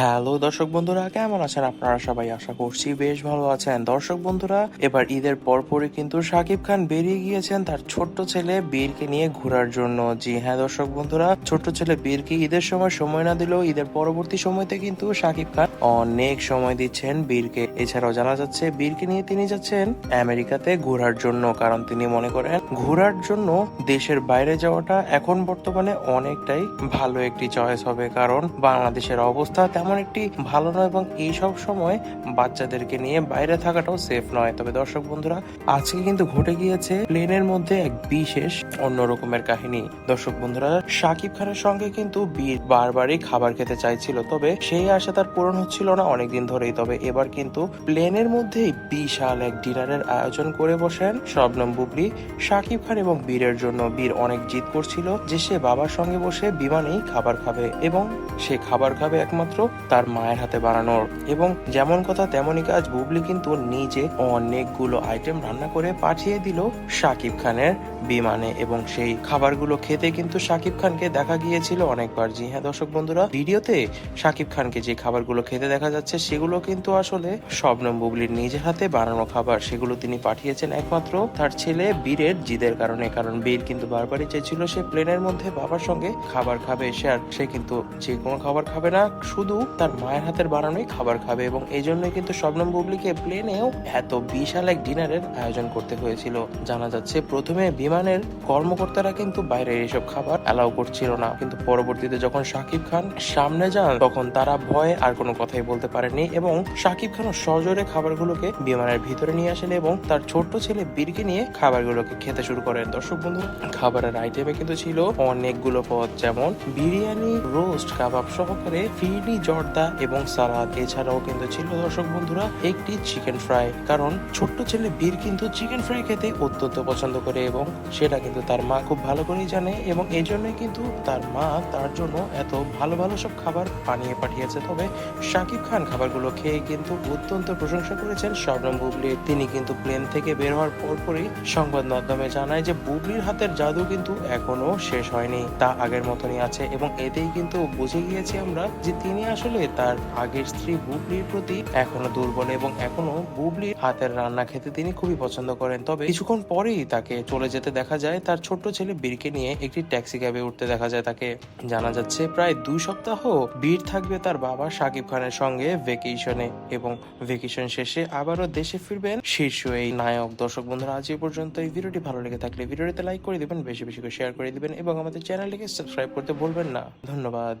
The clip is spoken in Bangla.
হ্যালো দর্শক বন্ধুরা, কেমন আছেন আপনারা সবাই? আশা করছি বেশ ভালো আছেন। দর্শক বন্ধুরা, এবার ঈদের পরপরই কিন্তু শাকিব খান বেরিয়ে গিয়েছেন তার ছোট্ট ছেলে বীরকে নিয়ে ঘোরার জন্য। জি হ্যাঁ দর্শক বন্ধুরা, ছোট্ট ছেলে বীরকে ঈদের সময় সময় না দিলেও ঈদের পরবর্তী সময়তে কিন্তু শাকিব খান অনেক সময় দিচ্ছেন বীরকে। এছাড়াও জানা যাচ্ছে, বীরকে নিয়ে তিনি যাচ্ছেন আমেরিকাতে ঘোরার জন্য। কারণ তিনি মনে করেন, ঘোরার জন্য দেশের বাইরে যাওয়াটা এখন বর্তমানে অনেকটাই ভালো একটি চয়েস হবে। কারণ বাংলাদেশের অবস্থা তেমন একটি ভালো নয় এবং এই সব সময় বাচ্চাদেরকে নিয়ে বাইরে থাকাটাও সেফ নয়। তবে দর্শক বন্ধুরা, আজকে কিন্তু ঘটে গিয়েছে প্লেনের মধ্যে এক বিশেষ অন্য রকমের কাহিনী। দর্শক বন্ধুরা শাকিব খানের সঙ্গে কিন্তু বীর বারবারই খাবার খেতে চাইছিল, তবে সেই আশা তার পূরণ হচ্ছিল না অনেকদিন ধরেই। তবে এবার কিন্তু প্লেনের মধ্যেই বিশাল এক ডিনারের আয়োজন করে বসেন শবনম বুবলি। শাকিব খান এবং বীরের জন্য বীর অনেক জিদ করছিল যে সে বাবার সঙ্গে বসে বিমানেই খাবার খাবে এবং সে খাবার খাবে একমাত্র তার মায়ের হাতে বানানোর। এবং যেমন কথা তেমনই কাজ বুবলি কিন্তু নিজে অনেকগুলো আইটেম রান্না করে পাঠিয়ে দিল শাকিব খানের বিমানে। এবং সেই খাবারগুলো খেতে কিন্তু শাকিব খানকে দেখা গিয়েছিল অনেকবার। জি হ্যাঁ দর্শক বন্ধুরা, ভিডিওতে শাকিব খানকে যে খাবারগুলো খেতে দেখা যাচ্ছে, সেগুলো কিন্তু আসলে শবনম বুবলির নিজের হাতে বানানো খাবার। সেগুলো তিনি পাঠিয়েছেন একমাত্র তার ছেলে বীরের জিদের কারণে। কারণ বীর কিন্তু বারবারই চেয়েছিল সে প্লেনের মধ্যে বাবার সঙ্গে খাবার খাবে। সে আর সে কিন্তু যে কোনো খাবার খাবে না, শুধু তার মায়ের হাতের বানানোই খাবার খাবে এবং এই জন্যই কিন্তু শবনম বুবলিকে প্লেনেও এত বিশাল এক ডিনারের আয়োজন করতে হয়েছিল। জানা যাচ্ছে প্রথমে বিমানের কর্মকর্তারা কিন্তু বাইরে এসব খাবার অ্যালাউ করছিল না। কিন্তু পরবর্তীতে যখন শাকিব খান সামনে যান, তখন তারা ভয়ে আর কোনো কথাই বলতে পারেনি এবং শাকিব খানও সজোরে খাবারগুলোকে বিমানের ভিতরে নিয়ে আসেন এবং তার ছোট্ট ছেলে বীরকে নিয়ে খাবারগুলোকে খেতে শুরু করেন। দর্শক বন্ধু খাবারের আইটেমে কিন্তু ছিল অনেকগুলো পদ, যেমন বিরিয়ানি রোস্ট কাবাব সহকারে ফিরনি জর্দা এবং সালাদ, এছাড়াও কিন্তু ছিল দর্শক বন্ধুরা একটি চিকেন ফ্রাই কারণ ছোট্ট ছেলে বীর কিন্তু চিকেন ফ্রাই খেতে অত্যন্ত পছন্দ করে এবং সেটা কিন্তু তার মা খুব ভালো করেই জানে এবং এই জন্যই কিন্তু তার মা তার জন্য এত ভালো ভালো সব খাবার বানিয়ে পাঠিয়েছে। তবে শাকিব খান খাবারগুলো খেয়ে কিন্তু অত্যন্ত প্রশংসা করেছেন শবনম বুবলির তিনি কিন্তু প্লেন থেকে বের হওয়ার পরপরই সংবাদ মাধ্যমে জানায় যে বুবলির হাতের জাদু কিন্তু এখনও শেষ হয়নি। তা আগের মতনই আছে এবং এতেই কিন্তু বুঝে গিয়েছি আমরা যে তিনি আসলে তার আগের স্ত্রী বুবলির প্রতি এখনও দুর্বল এবং এখনও বুবলির হাতের রান্না খেতে তিনি খুবই পছন্দ করেন। তবে কিছুক্ষণ পরেই তাকে চলে যেতে দেখা যায়, তার ছোট্ট ছেলে বীরকে নিয়ে একটি ট্যাক্সি ক্যাবে উঠতে দেখা যায় তাকে। জানা যাচ্ছে প্রায় দুই সপ্তাহ বীর থাকবে তার বাবা শাকিব খানের সঙ্গে ভেকেশনে এবং ভেকেশন শেষে আবারও দেশে ফিরবেন শীর্ষ এই নায়ক। দর্শক বন্ধুরা, আজ এই পর্যন্ত। এই ভিডিওটি ভালো লেগে থাকলে ভিডিওটিতে লাইক করে দিবেন, বেশি বেশি করে শেয়ার করে দিবেন এবং আমাদের চ্যানেলটিকে সাবস্ক্রাইব করতে ভুলবেন না। ধন্যবাদ।